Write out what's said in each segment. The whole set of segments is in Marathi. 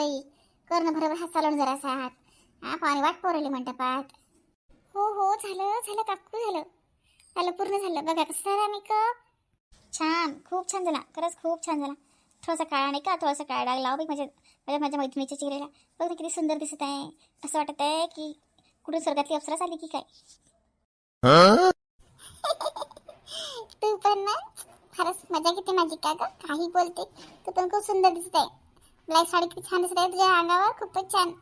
बाई. करणं बरोबर हात चालवून जरासा हात हा पाणी वाट पोरवली म्हणते पाठ हो हो झालं झालं काकू झालं. झालं पूर्ण झालं. बघा कसं झाला मेकअप छान खूप छान झाला. खरंच खूप छान झाला. थोडासा काळा नाही का? थोडासा काळा डाग लावा बाई माझ्या माझ्या माझ्या मैत्रिणीच्या चेहऱ्याला. बघ ना किती सुंदर दिसत आहे. असं वाटत आहे की कुठून स्वर्गातली अप्सराच आली की काय? तू पण ना फारच मजा घेते माझी का ग? काही बोलते. तू पण खूप सुंदर दिसत आहे. ब्लॅक साडी किती छान दिसत आहे. तुझ्या अंगावर खूपच छान.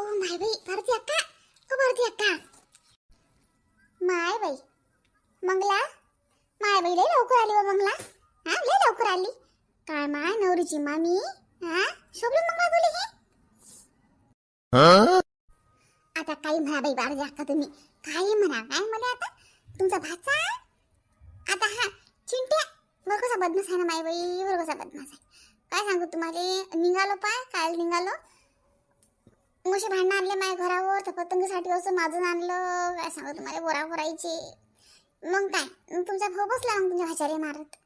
ओ माय बाई भारती अक्का. ओ भारती अक्का. माय बाई. मंगला? माय बाई लय लवकर आली व मंगला. हा लय लवकर आली. काय माय नवरीची मामी? हा शोभली मंगला तुला हे? आता काही म्हणा बाई भारती अक्का तुम्ही. काही म्हणा. काय म्हणा आता? तुमचा भाचा? आता हा चिंट्या. बरं कसा बदमास आहे ना माय बाई बरं कसा बदमास आहे. काय सांगू तुम्हाला? निघालो पाय काल निघालो. मुशी भांडणं आणले माझ्या घरावर तर पतंगसाठी असं माझं आणलं. काय सांगू तुम्हाला? बोरा बोरायचे मग काय? मग तुमचा भाऊ बसला मग तुमच्या भाचारी मारत.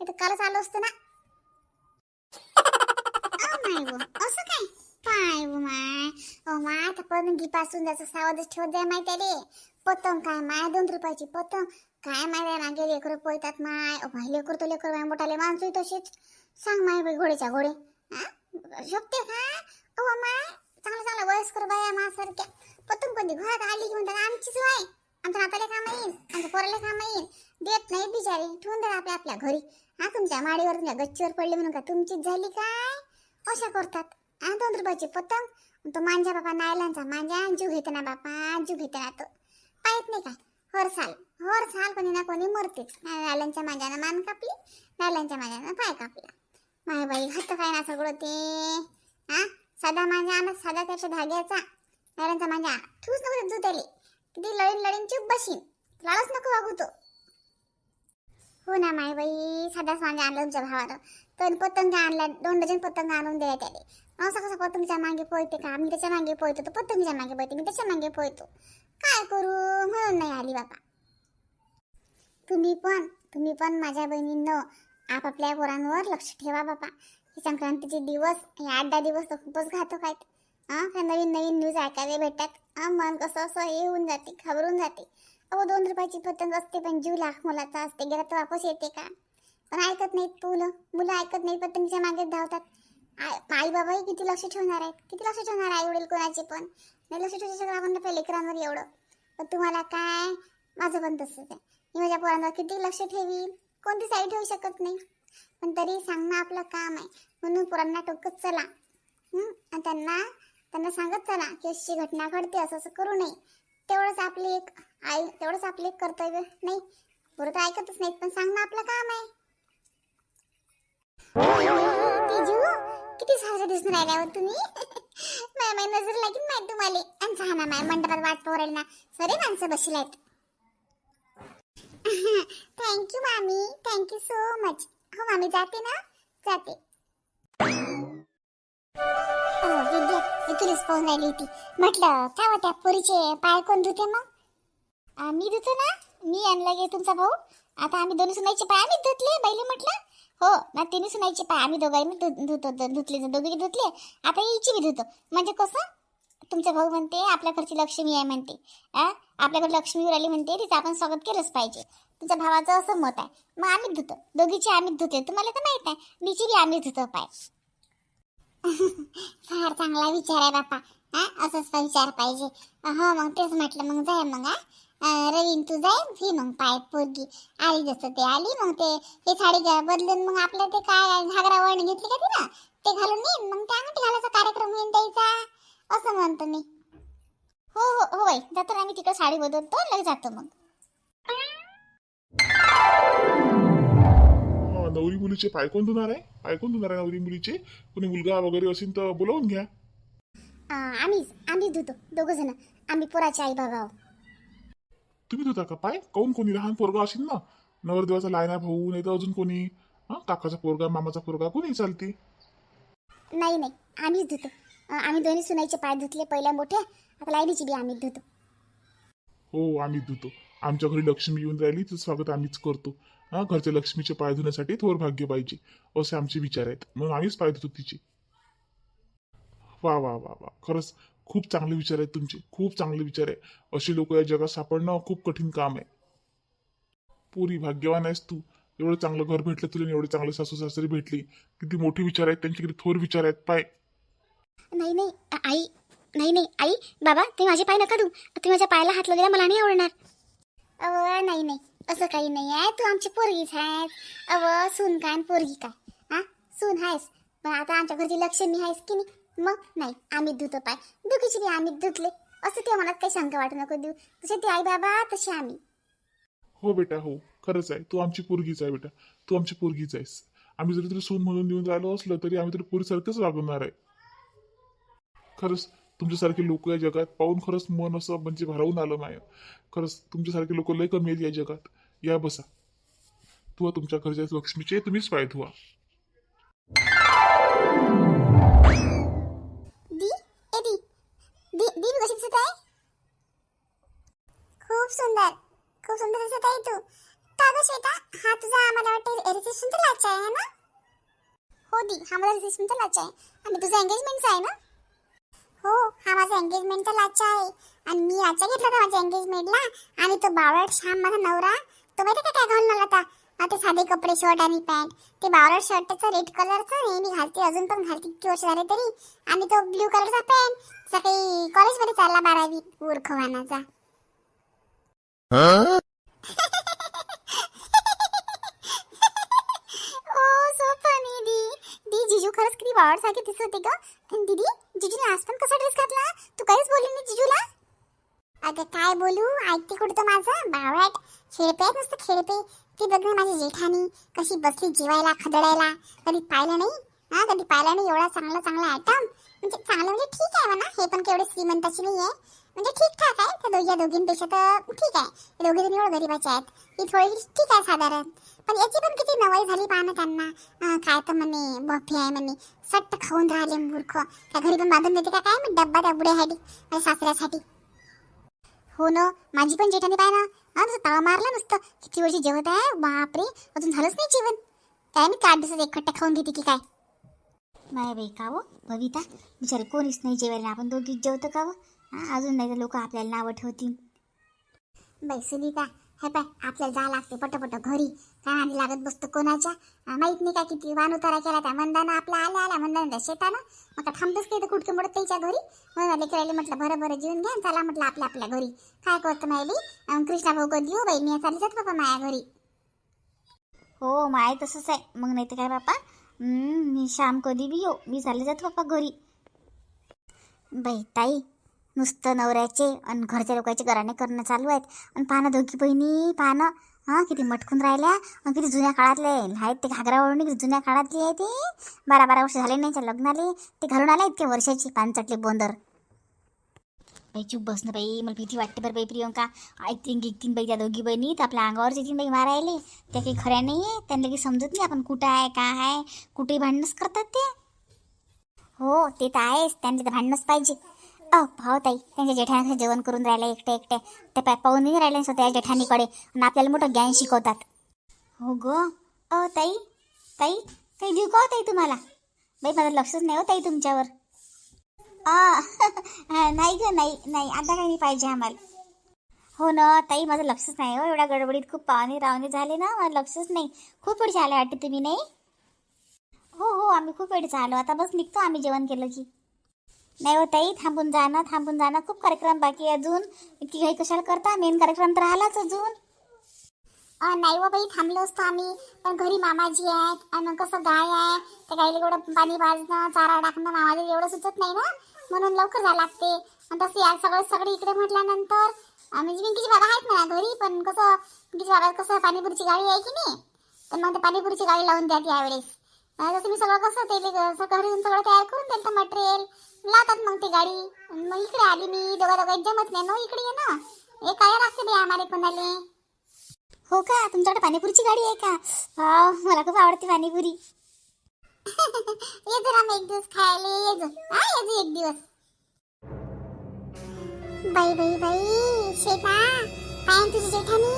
तर कालच आलो असतं ना. अहो, माय गो, असं काय? काय गो माय? ओ माय तर पतंगी पासून त्याचा सावधच ठेवत जाय माहिती रे पतंग काय? माय दोन रुपयाची पतंग. काय माय रांगे मागे लेकरं पोयतात माय. ओ भाई लेकर तो लेकर माय मोठाले माणसं तसेच सांग माय बाई घोडेच्या घोडे. हा शोभते का? Oh my. चांगला चांगला वयस्कर बाया माझ्यासारख्या पतंग कधी घरात आली की म्हणतात आमचीच वाय. आमच्या नाताले काम येईल. आमच्या पोराला काम येईल. देत नाही बिचारी. ठेवून द्या आपल्या आपल्या घरी. हा तुमच्या माडीवर तुमच्या गच्चीवर पडले म्हणून का तुमचीच झाली काय? अशा करतात. आणि दोन रुपयाची पतंग. तो मांजा बापा नायलांचा मांजा. जीव घेते ना बापा जीव घेते ना तो. पाहत नाही काय हर साल. हर साल कोणी ना कोणी मरतेच. लालांच्या माझ्यानं मान कापली लालांच्या माझ्यानं पाय कापला. माय बाई घात काय ना सगळं ते? हा साधा माझ्या आम्हाला साधा त्याच्या धाग्याचा. लालांचा माझ्या ठूस नको तू त्याले किती लळीन लळीन चुप बसीन लालच नको वागू तो. हो ना माय बाई साधाच माझ्या आणलं तुमच्या भावानं. तर पतंग आणला दोन डझन पतंग आणून द्या त्याने असं कसं पतंगच्या मागे पोहते का? मी त्याच्यामागे पोहतो तो पतंगच्या मागे पोहते मी त्याच्यामागे पोहतो काय करू? म्हणून नाही आली बाबा तुम्ही पण तुम्ही पण माझ्या बहिणींनो आपापल्या पोरांवर लक्ष ठेवा बाबा हे संक्रांतीचे दिवस हे आठ दहा दिवस तर खूपच घातक आहेत. हां काय नवीन नवीन न्यूज ऐकायला भेटतात? हां मन कसं असं हे होऊन जाते घाबरून जाते. अहो दोन रुपयाची पतंग असते पण जीव लाख मुलाचा असते. गेला तर वापस येते का? पण ऐकत नाहीत मुलं मुलं ऐकत नाही पतंगच्या मागे धावतात. आई आई बाबाही किती लक्ष ठेवणार आहेत? किती लक्ष ठेवणार आई वडील कोणाचे पण? नाही लक्ष ठेवू शकत आपण आपल्या लेकरांवर एवढं. पण तुम्हाला काय? माझं पण तसंच आहे. मी माझ्या पोरांवर किती लक्ष ठेवीन? कोणती साईड ठेवू शकत नाही? पण तरी सांगणं आपलं काम आहे. म्हणून पोरांना टोकत चला. हं? आणि त्यांना त्यांना सांगत चला की अशी घटना घडते असं असं करू नये. तेवढंच आपली एक आई तेवढंच आपले एक कर्तव्य नाही? बरं तर ऐकतच नाहीत पण सांगणं आपलं काम आहे. किती सारखं दिसून राहिल्यावर तुम्ही? माय नजर लागेल माहीत तुम्हाला. आणि छान ना माय मंडपात वाट पोरेल ना. सरे माणसं बसले आहेत थँक्यू मामी. थँक्यू सो मच हो मामी जाते ना? जाते. हो तुलाच पाहून राहिली होती. म्हटलं काय होत्या पोरीचे पाय कोण धुते मग? मी धुतो ना? मी आणला गे तुमचा भाऊ. आता आम्ही दोन्ही सुनायचे पाय आम्ही धुतले बैली म्हटलं. हो ना तिने सुनायचे पाय. आम्ही दोघांनी धु- धुतो धुतले दोघी धुतले. आता हिची बी धुतो. म्हणजे कसं? तुमचा भाऊ म्हणते आपल्या घरची लक्ष्मी आहे म्हणते. आ आपल्याकडे लक्ष्मी राहिली म्हणते तिचं आपण स्वागत केलंच पाहिजे. तुमच्या भावाचं असं मत आहे. मग आम्ही धुतो. दोघीची आम्ही धुते तुम्हाला तर माहीत आहे. मीची बी आम्ही धुतो पाय. फार चांगला विचार आहे बापा हा असंच विचार पाहिजे. हो मग तेच म्हटलं मग जाय मग हा रवीन तू जाय ही मग पाय पोरगी. आली जसं ते आली मग ते हे साडी घ्या बदलून मग आपलं ते काय घागरा वळण घेतली का तिनं? ते घालून येईन मग त्या अंगठी घालायचा कार्यक्रम होईन द्यायचा असं म्हणतो मी. हो हो हो बाई जातो ना आम्ही तिकडे साडी बदलतो लगेच जातो मग. हा, नवरी मुलीचे पाय कोण धुणार आहे? पाय कोण धुणार आहे नवरी मुलीचे? कोणी मुलगा वगैरे असेल तर बोलावून घ्या. अं, आम्हीच आम्हीच धुतो दोघं जण. आम्ही पोराचे आई बाबा आहो. तुम्ही धुता का पाय काऊन कोणी लहान पोरगा असेल ना? नवरदेवाचा लायना भाऊ नाही तर अजून कोणी? हा? काकाचा पोरगा मामाचा पोरगा कोणी चालते? नाही नाही. आम्हीच धुतो. अं, आम्ही दोन्ही सुनाईचे पाय धुतले पहिल्या मोठे आता लाईनीची बी आम्हीच धुतो. हो आम्ही धुतो. आमच्या घरी लक्ष्मी येऊन राहिली तर स्वागत आम्हीच करतो. हा? घरच्या लक्ष्मीचे पाय धुण्यासाठी थोर भाग्य पाहिजे. असे आमचे विचार आहेत. म्हणून आम्हीच पाय धुतो तिचे. वा वा वा वा. खरंच खूप चांगले विचार आहेत तुमचे खूप चांगले विचार आहे. असे लोक या जगात सापडणं खूप कठीण काम आहे. पुरी भाग्यवान आहेस तू. एवढं चांगलं घर भेटलं तुला एवढे चांगले सासू सासरी भेटली. किती मोठे विचार आहेत त्यांचे किती थोर विचार आहेत पाय. नाही नाही आई नाही नाही आई बाबा ते माझे पाय नका देऊ तुम्ही माझ्या पायाला हात लावलेला मला नाही आवडणार. अव नाही नाही असं काही नाही आहे. तू आमची पोरगीच आहेस. अव सून काय आणि पोरगी काय? हा? सून आहेस. पण आता आमच्या घरची लक्ष्मी आहेस की नाही? मग नाही आम्ही धुतो पाय. दुखीची बी आम्ही धुतले. असं ते मनात काही शंका वाटू नको देऊ. तसे ते आई बाबा तसे आम्ही. हो बेटा हो. खरंच आहे. तू आमची पोरगीच आहे बेटा. तू आमची पोरगीच आहेस. आम्ही जरी तुला सून म्हणून येऊन राहिलो असलं तरी आम्ही तरी पोरीसारखंच वागवणार आहे. खरंच तुमच्यासारखे लोक या जगात पाहून खरंच मन असं म्हणजे भरावून आलं माय खरंच तुमच्यासारखे लोक लय कमी आहेत या जगात. या बसा. धुवा तुमच्या घरच्या लक्ष्मीचे तुम्हीच पाय धुवा. दीप कशी दिसत आहे? खूप सुंदर. खूप सुंदर दिसत आहे तू. का ग श्वेता? हा तुझा मला वाटतं रिसेप्शनचा लाचा आहे ना? हो दी हा माझा रिसेप्शनचा लाचा आहे. आणि तुझा एंगेजमेंटचा आहे ना? हो हा माझा एंगेजमेंटचा लाचा आहे. आणि मी लाचा घेतला होता माझ्या एंगेजमेंटला आणि तो बावळट श्याम माझा नवरा. तो माहिती का काय घालून आला होता? आता साधे कपडे शर्ट आणि पॅन्ट ते बावळट शर्टचा रेड कलरचा नेहमी घालते अजून पण घालते. किती वर्ष झाले तरी. आणि तो ब्ल्यू कलरचा पॅन्ट सकाळी कॉलेजमध्ये चालला बारावी मूर्खवानाचा जिजू खरंच किती बावड सारखे दिसत होते ग. दीदी जिजूने आज पण कसा ड्रेस घातला? तू काहीच बोलली नाही जिजूला? अगं काय बोलू? ऐकते कुठं माझं? बावळट. खेळपे नुसतं खेळपे ती बघ माझी जेठानी कशी बसली जेवायला खदडायला कधी पाहिलं नाही? हा कधी पाहिलं नाही? एवढा चांगला चांगला आयटम म्हणजे चांगलं म्हणजे ठीक आहे म्हणा. हे पण केवढे श्रीमंताची नाही आहे म्हणजे ठीकठाक आहे. तर दोघी दोघींपेक्षा तर ठीक आहे. दोघी दोघे जण एवढं गरीबाचे आहेत. ही थोडी ठीक आहे साधारण. पण याची पण किती नवाई झाली पहा ना त्यांना. काय तर म्हणे बफे आहे म्हणे. सट्ट खाऊन राहिले मूर्ख. त्या घरी पण बांधून देते का काय? मग डब्बा त्या बुड्यासाठी माझ्या सासऱ्यासाठी. हो ना माझी पण जेठानी पाय ना. हा तुझं ताव मारला नुसतं. किती वर्षी जेवत आहे? बापरे अजून झालंच नाही जेवण. काय मी आठ दिवसात एक खट्टा खाऊन घेते की काय? नाही बाई का हो? बबिता बिचारे कोणीच नाही जेवायला. आपण दोघीच जेवतो का हो? हा, अजून नाही तर लोक आपल्याला नावं ठेवतील. बाई सुनीता हे पाय आपल्याला जा लागते पटपट घरी. काय आधी लागत बसतो कोणाच्या? माहीत नाही का किती वाण उतारा केला त्या मंदानं? आपला आल्या आल्या मंदानं शेतानं. मग का थांबतच काही तर कुठके मोडत त्याच्या घरी? मग लेकरायला म्हटलं बरं बरं जेवून घ्या आणि चला म्हटलं आपल्या आपल्या घरी. काय करतो मायली कृष्णा भाऊ कधी येऊ? बाई मी चालली जात बाबा माया घरी? हो माय तसंच आहे. मग नाही तर काय बापा मी शाम कधी बी येऊ. मी चालले जातो बाप्पा घरी. बाई ताई नुसतं नवऱ्याचे आणि घरच्या लोकांचे घराने करणं चालू आहेत. आणि पाहणं दोघी बहिणी पाहणं हां किती मटकून राहिल्या. आणि किती जुन्या काळातले आहेत. ते घागरावरून किती जुन्या काळातली आहे ती. बारा बारा वर्ष झाले नाही त्या लग्नाले. ते घरून आले इतके वर्षाची पानचटले बोंदर. बाई चूप बस ना बाई मला भीती वाटते बरं बाई प्रियंका ऐकतीन गिकतीन बाई त्या दोघी बहिणी तर आपल्या अंगावर येतील बाई मारायले त्या काही खऱ्या नाही आहे त्यांना काही समजत नाही आपण कुठं आहे का आहे कुठेही भांडणच करतात ते हो ते तर आहेच त्यांचे तर भांडणच पाहिजे। अ भाऊ ताई त्यांच्या जेठाने जेवण करून राहिलं एकटे एकटे। ते पाय पाहून नाही राहिले स्वतः जेठानीकडे आणि आपल्याला मोठं ज्ञान शिकवतात। हो ग अ ताई ताई काही देऊ का हो ताई तुम्हाला? बाई माझं लक्षच नाही हो ताई तुमच्यावर। नाही ग नाही नाही. आता काही नाही पाहिजे आम्हाला. हो ना ताई माझं लक्षच नाही हो. एवढ्या गडबडीत खूप पाहुणे रावणे झाले ना माझं लक्षच नाही. खूप वेळ झाले वाटते तुम्ही नाही? हो हो आम्ही खूप वेळ झालो. आता बस निघतो आम्ही जेवण केलं की. नाही हो ताई थांबून जाणं थांबून जाणं खूप कार्यक्रम बाकी अजून. इतकी काही कशाला करता? मेन कार्यक्रम तर राहिलाच अजून. नाही व बाई थांबलो असतो आम्ही. पण घरी मामाजी आहेत. आणि कसं गाय आहे. त्या गाईला एवढं पाणी भाजणं चारा टाकणं मामाजी एवढं सुचत नाही ना. म्हणून लवकर जायला लागते. आणि तसं या सगळं सगळे इकडे म्हटल्यानंतर म्हणजे पिंकीची बाबा आहेत म्हणा घरी पण कसं पिंकीची बाबा कसं पाणीपुरीची गाडी आहे की नाही? तर मग ते पाणीपुरीची गाडी लावून द्या यावेळेस. तसं मी सगळं कसं ते घरी येऊन सगळं तयार करून देतं मटेरियल लावतात मग ती गाडी. मग इकडे आली मी दोघा दोघा जमत नाही. ना इकडे ये ना. हे काय लागते बे आम्हाला कोणाला? हो का? तुमच्याकडे पाणीपुरीची गाडी आहे का? मला खूप आवडते पाणीपुरी. ये जरा मग एक दिवस खायला ये जो हा ये जो एक दिवस. बाई बाई बाई शेता काय तुझी जेठानी?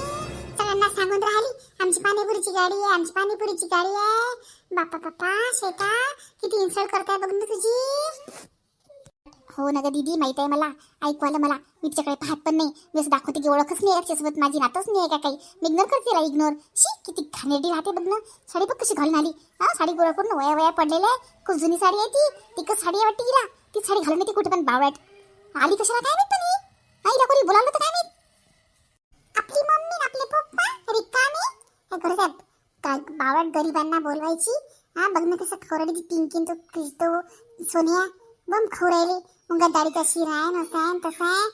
सगळ्यांना सांगून राहिली आमची पाणीपुरीची गाडी आहे आमची पाणीपुरीची गाडी आहे. बापा बापा श्वेता किती इन्सल्ट करताय बघ ना तुझी. हो ना ग दीदी माहीत आहे मला. ऐकू आलं मला. मी तिच्याकडे पाहत पण नाही. मी असं दाखवते की ओळखच नाही आहे तिच्यासोबत माझी नातच नाही आहे का काही? मी इग्नोर करते तिला इग्नोर शी किती घाणेरडी राहते बघ ना. साडी बघ कशी घालून आली. हा साडी गोळा पूर्ण वया वया पडलेल्या आहे. खूप जुनी साडी आहे ती. तिकच साडी आहे वाटते तिला? ती साडी घालून ती कुठे पण बावट आली कशाला काय माहीत पण आई कोणी बोलावलं तर काय माहीत? आपली मम्मी आपले पप्पा रिकामी हे काय बावट गरिबांना बोलवायची? हा बघ ना कसं खवराडी पिंकी तो तो सोनिया. बम खवरायले. मग दाढीचा शिर आहे नसा आहे तसा आहे.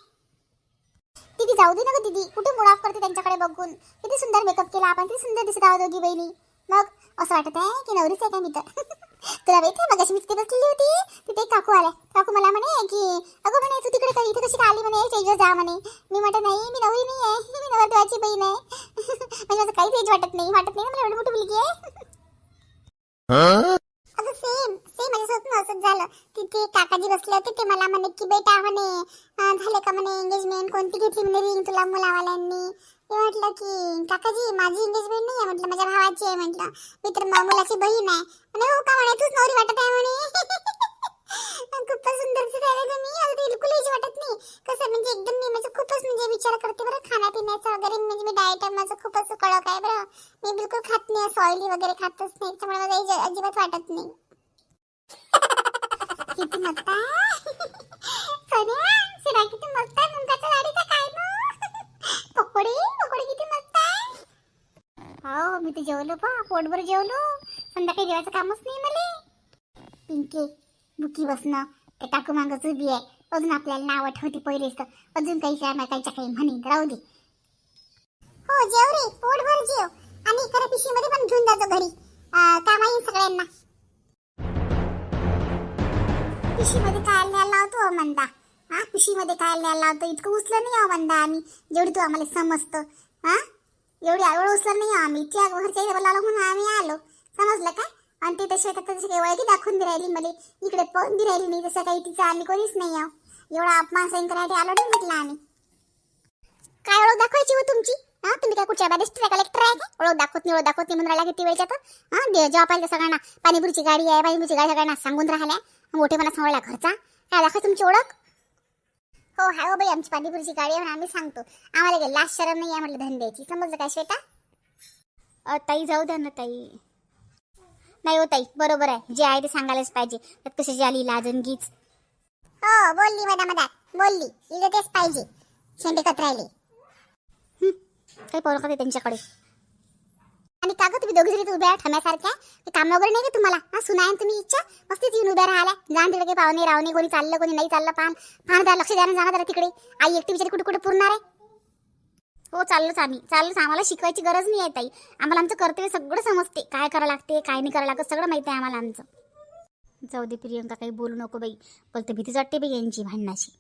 दीदी जाऊ दे ना ग दीदी. कुठे मूड करते त्यांच्याकडे बघून? किती सुंदर मेकअप केला आपण किती सुंदर दिसत आहोत दोघी बहिणी. मग असं वाटत आहे की नवरीच आहे का मी तर तुला माहिती आहे मगाशी मी तिथे बसलेली होती. तिथे काकू आल्या. काकू मला म्हणे की अगं म्हणे तू तिकडे काय इथे कशी का आली म्हणे स्टेजवर जा म्हणे. मी म्हटलं नाही मी नवरी नाही आहे. मी नवरदेवाची बहीण आहे. म्हणजे माझं काहीच एज वाटत नाही. वाटत नाही मला एवढी मोठी मुलगी आहे. अगं सेम सेम माझ्यासोबत पण असंच झालं. तिथे काकाजी बसले होते ते मला म्हणे की बेटा म्हणे झाले का म्हणे एंगेजमेंट कोणती घेतली म्हणे रिंग तुला मुलावाल्यांनी? मी म्हटलं की काकाजी माझी एंगेजमेंट नाही आहे म्हटलं माझ्या भावाची आहे. म्हटलं मी तर मुलाची बहीण आहे. म्हणे हो का म्हणे? तूच नवरी वाटत आहे म्हणे. खूपच सुंदर दिसायला तुम्ही. मला तर बिलकुल वाटत नाही. कसं म्हणजे एकदम मी म्हणजे खूपच म्हणजे विचार करते बरं खाण्यापिण्याचा वगैरे म्हणजे मी डाएट माझं खूपच कडक आहे बरं. मी बिलकुल खात नाही असं ऑइली वगैरे खातच नाही. त्यामुळे मला अजिबात वाटत नाही. किती मस्त सोन्या शिरा किती मस्त आहे मुंगाच्या लाडीचा काय मग? पकोडी पकोडी किती मस्त आहे. हो मी तर जेवलो पा पोटभर जेवलो. संध्याकाळी जेवायचं कामच नाही मला. पिंके बुकी बसणं ते टाकू मागच उभी आहे. अजून आपल्याला नाव आठवते पहिलेच तर. अजून काही काहीच्या काही म्हणे. राहू दे. हो जेव रे पोटभर जेव. आणि खरं पिशवीमध्ये पण घेऊन जातो घरी. अं, सगळ्यांना. पिशीमध्ये काय न्यायला लावतो हो मंदा? हा पिशीमध्ये काय न्यायला लावतो? इतकं उचलं नाही हो मंदा आम्ही. जेवढी तू आम्हाला समजतं. हा? एवढी आवड उचलं नाही आम्ही. इतक्या घरच्या इथे आलो म्हणून आम्ही आलो. समजलं का? आणि ते तसे आता तशी काही वळखी दाखवून दे राहिली मला. इकडे पळून दे राहिली नाही. तसं काही तिचं आम्ही कोणीच नाही आहो एवढा अपमान सहन करायला आलो नाही म्हटलं आम्ही. काय ओळख दाखवायची हो तुमची? हा तुम्ही काय कुठच्या बॅरिस्टर कलेक्टर आहे का? ओळख दाखवत नाही ओळख दाखवत नाही म्हणून राहिला किती वेळच्या तर हा दे जेव्हा पाहिजे सगळ्यांना. पाणीपुरीची गाडी आहे पाणीपुरीची गाडी सगळ्यांना सांगून राहिल्या. मोठेपणा सांगला घरचा. काय दाखवा तुमची ओळख? हो हा हो बाई आमची पाणीपुरीची गाडी आहे म्हणून आम्ही सांगतो. आम्हाला काही लास्ट शरम नाही आहे म्हटलं धंद्याची समजलं काय श्वेता? ताई जाऊ द्या ना ताई. नाही हो ताई बरोबर आहे. जे आहे ते सांगायलाच पाहिजे. त्यात कशाची आली लाजनगीच हो बोलली मधा मधात बोलली इथं तेच पाहिजे. शेंडे राहिले काही पोरं का ते त्यांच्याकडे. आणि का गं तुम्ही दोघी जरी उभ्या ठम्यासारख्या. ते काम वगैरे नाही का तुम्हाला? हा सुनायन तुम्ही इच्छा. मस्तीच येऊन उभ्या राहिल्या जाण तिकडे काही पाहुणे रावणे कोणी चाललं कोणी नाही चाललं पान. पान द्या लक्ष द्या ना जाणार जरा तिकडे. आई एकटी बिचारी कुठे कुठे पुरणार आहे? हो चाललोच आम्ही. चाललोच. आम्हाला शिकवायची गरज नाही आहे ताई. आम्हाला आमचं कर्तव्य सगळं समजते. काय करावं लागते काय नाही करावं लागत सगळं माहिती आहे आम्हाला आमचं. जाऊ दे प्रियंका काही बोलू नको बाई. बोलते भीतीच वाटते बाई यांची भांडणाची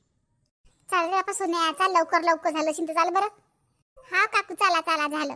चालेल आपण सुन्या. चाल लवकर लवकर. झालं असेल तर चाल बरं. हा काकू चला चला झालं.